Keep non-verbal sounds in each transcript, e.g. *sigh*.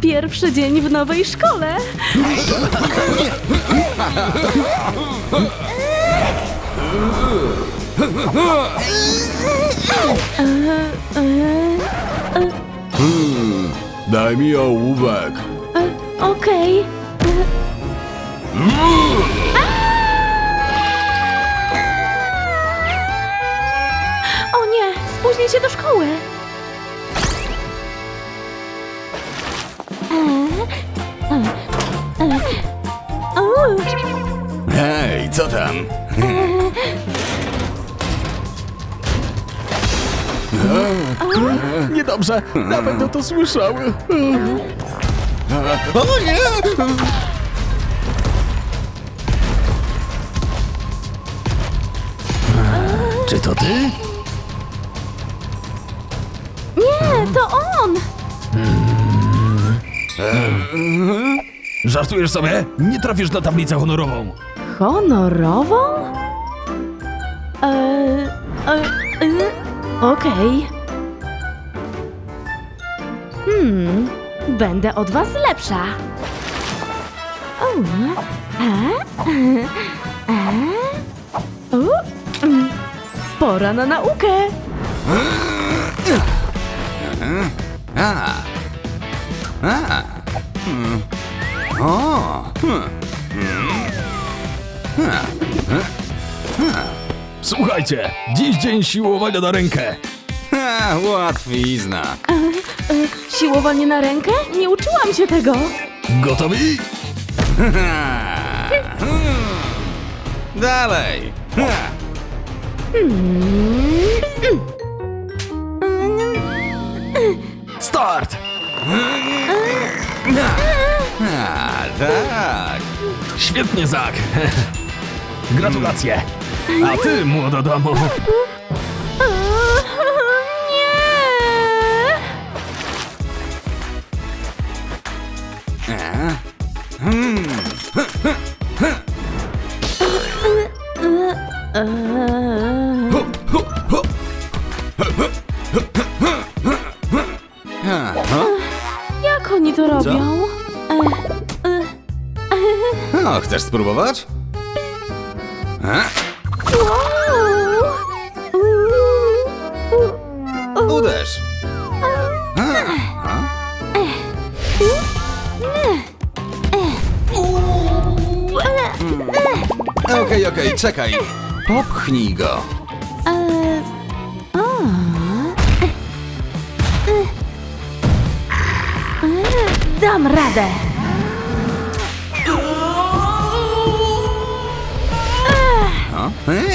Pierwszy dzień w nowej szkole. Daj mi ołówek. E, Okej. O nie, spóźnię się do szkoły. Hej, co tam? *laughs* Niedobrze, na pewno to słyszały. O nie! Czy to ty? Nie, to on. Żartujesz sobie? Nie trafisz na tablicę honorową. Honorową? E, e, e, Okej. Hmm, będę od was lepsza. O, e, e, e, u, mm, Pora na naukę. A. A. Hmm. O. Hmm. Słuchajcie, dziś dzień siłowania na rękę. Ha, łatwizna. E, Siłowanie na rękę? Nie uczyłam się tego. Gotowi? Ha. Hmm. Dalej. Ha. Start! A, tak. Świetnie, Zak. *laughs* Gratulacje. A ty, młoda damo. Hmm. Jak oni to robią? E, e, O, chcesz spróbować? U, Uderz. A, a. Okej, okej, czekaj. Popchnij go. e. E, Dam radę. O? E.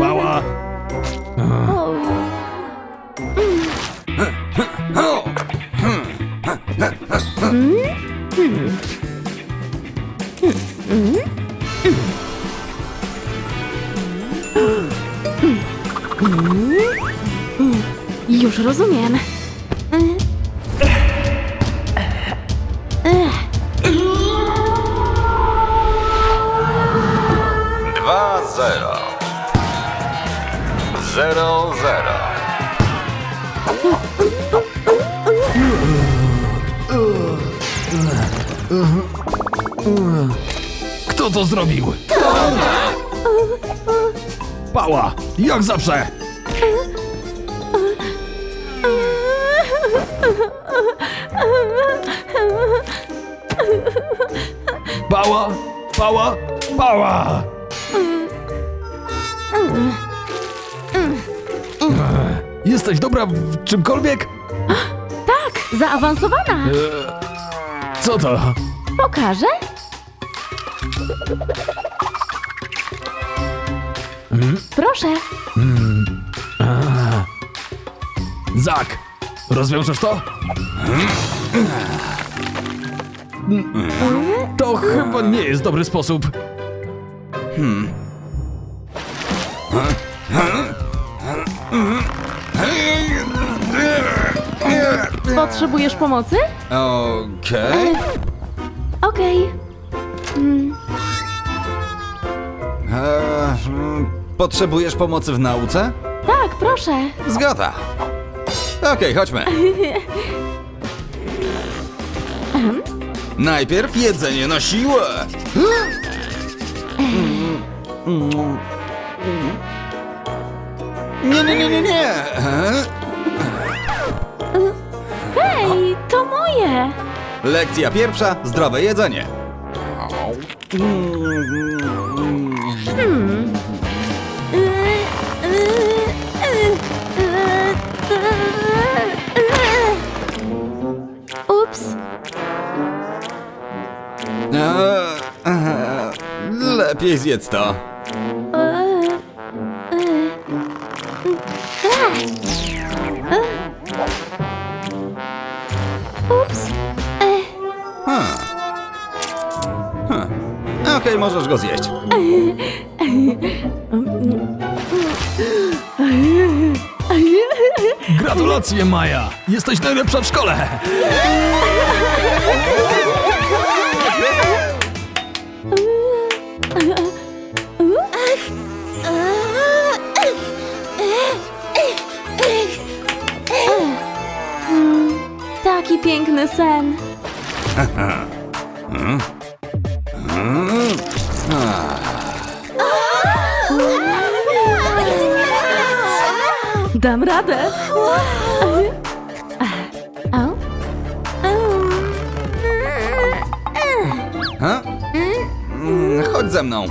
pała. O. O. Już rozumiem. To zrobił? Pała, jak zawsze. Pała, pała, pała. Jesteś dobra w czymkolwiek? Tak, zaawansowana. Co to? Pokażę? Proszę. Zak, rozwiążesz to? To chyba nie jest dobry sposób. Potrzebujesz pomocy? Okej. Okej. Mm, Eee, Potrzebujesz pomocy w nauce? Tak, proszę. Zgoda. Okej, chodźmy. *laughs* Najpierw jedzenie na siłę. Nie, nie, nie, nie, nie. Hej, to moje. Lekcja pierwsza, zdrowe jedzenie. Ups. Eee, eee, Lepiej zjedz to. Okej, możesz go zjeść. Gratulacje, Maja! Jesteś najlepsza w szkole! Taki piękny sen. *laughs* Dam radę. Au. Ha? Mm, Chodź ze mną.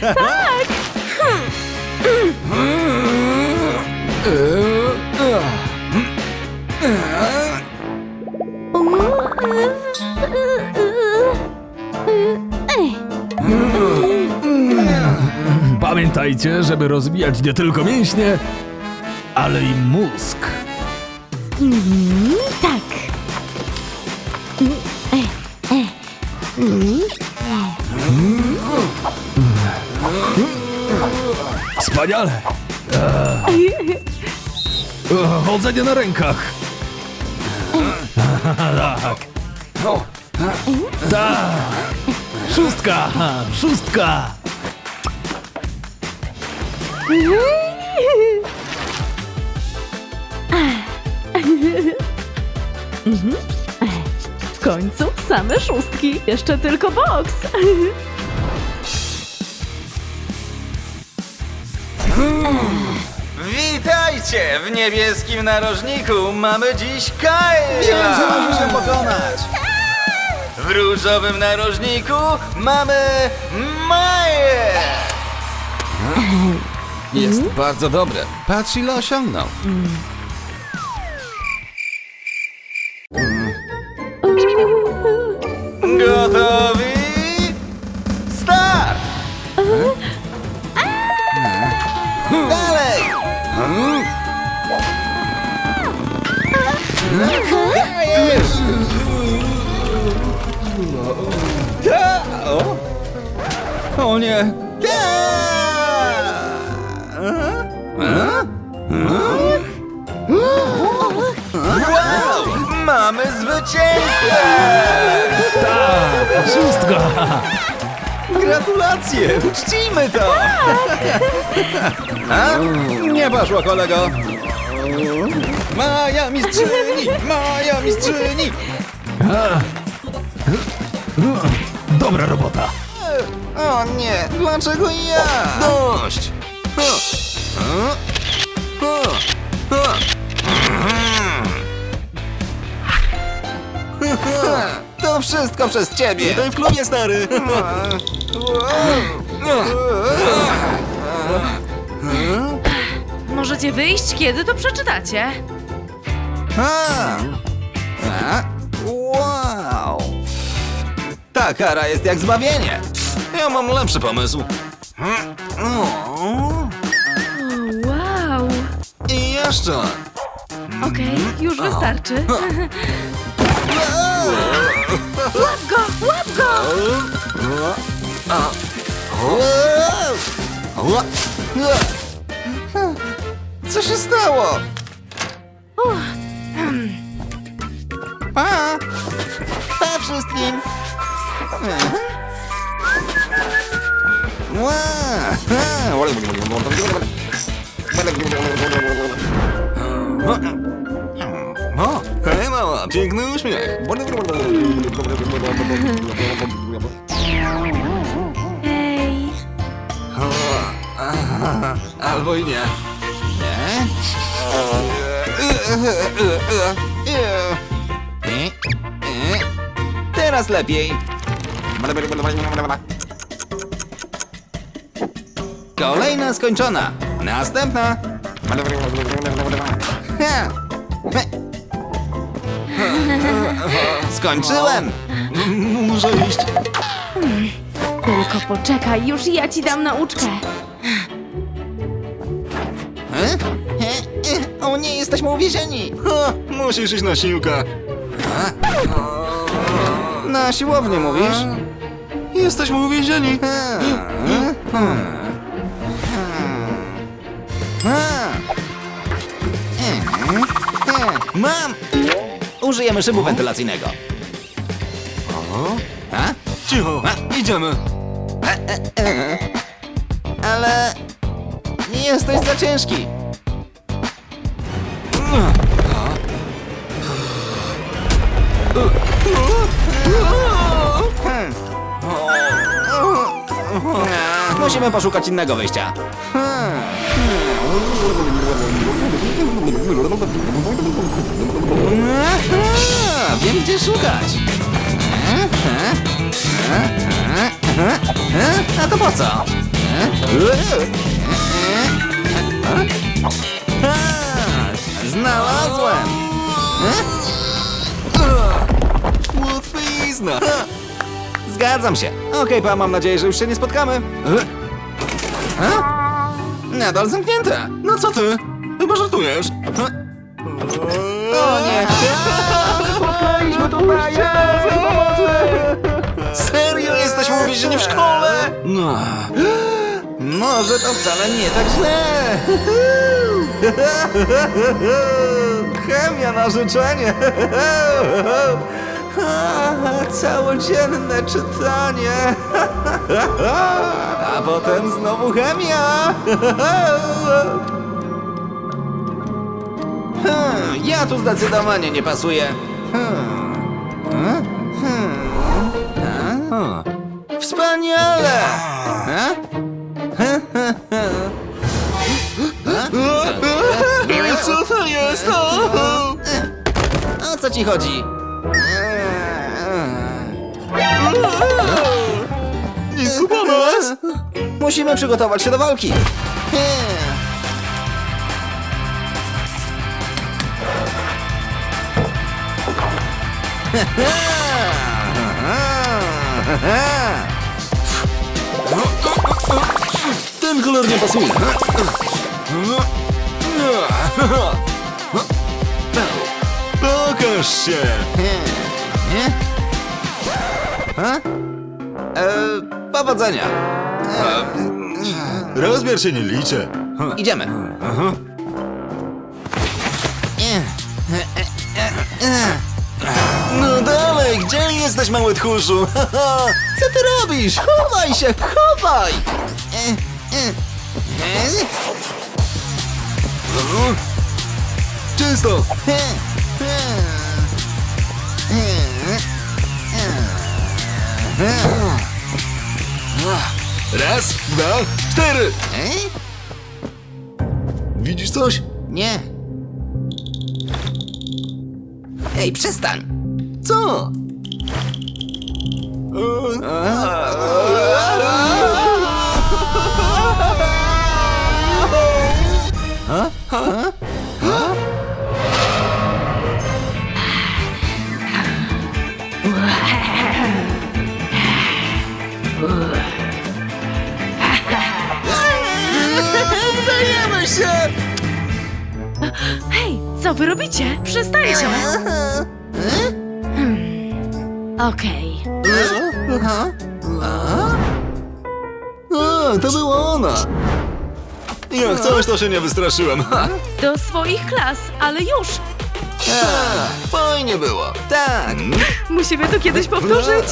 Tak! Pamiętajcie, żeby rozwijać nie tylko mięśnie, ale i mózg. Tak. Wspaniale! Eee. E, Chodzenie na rękach. tak. Tak. Szóstka! Szóstka! W końcu same szóstki. Jeszcze tylko boks. Witajcie! W niebieskim narożniku mamy dziś Kyla! Wiem, że możesz się pokonać! W różowym narożniku mamy Maję! Jest bardzo dobre. Patrz ile osiągnął. Wow! Mamy zwycięzcę! Tak! Szóstka! Gratulacje! Uczcijmy to! A? Nie poszło, kolego! Maja mistrzyni! Maja mistrzyni! Dobra robota! O nie, dlaczego ja? Dość! Ha, ha, To wszystko przez ciebie! Witaj w klubie, stary! Możecie wyjść, kiedy to przeczytacie. A. A. Wow! Ta kara jest jak zbawienie! Ja mam lepszy pomysł. O. O, wow. I jeszcze. Okej, już wystarczy. *laughs* *laughs* Łap go, łap go! Co się stało? Pa! Pa wszystkim! O, hej mała, piękny uśmiech. Hej. Albo i nie. Teraz lepiej. Kolejna skończona. Następna. *laughs* Skończyłem. Muszę iść. Tylko poczekaj, już ja ci dam nauczkę. O nie, jesteśmy uwięzieni. Ha, musisz iść na siłkę. Na siłownię mówisz? Jesteśmy uwięzieni. Mam! Użyjemy szybu wentylacyjnego. A? Cicho, idziemy. Ale nie jesteś za ciężki. Musimy poszukać innego wyjścia. Aha, Wiem gdzie szukać. A to po co? Znalazłem! Łatwizna. Zgadzam się. Okej, pa, mam nadzieję, że już się nie spotkamy. A? Nadal zamknięte. No co ty? Chyba żartujesz. O nie! Serio? Jesteśmy uwięzieni w szkole? No. Może to wcale nie tak źle. Chemia na życzenie. Całodzienne czytanie. A potem znowu chemia. Hmm, Ja tu zdecydowanie nie pasuję. Hmm. A. Wspaniale! A? Co to jest? O co ci chodzi? Nic nas. Musimy przygotować się do walki. Ten kolor nie pasuje. Pokaż się. E, powodzenia. Rozmiar się nie liczy. Idziemy. Gdzie jesteś, mały tchórzu? *laughs* Co ty robisz? Chowaj się, chowaj! Czysto. Raz, dwa, cztery. Widzisz coś? Nie. Ej, przestań! Co? Dajemy się! Hej, co wy robicie? Przestańcie! *laughs* Hmm. Okej. A, to była ona! Jak coś, to się nie wystraszyłem. Ha. Do swoich klas, ale już! Fajnie było. Tak. Musimy to kiedyś powtórzyć.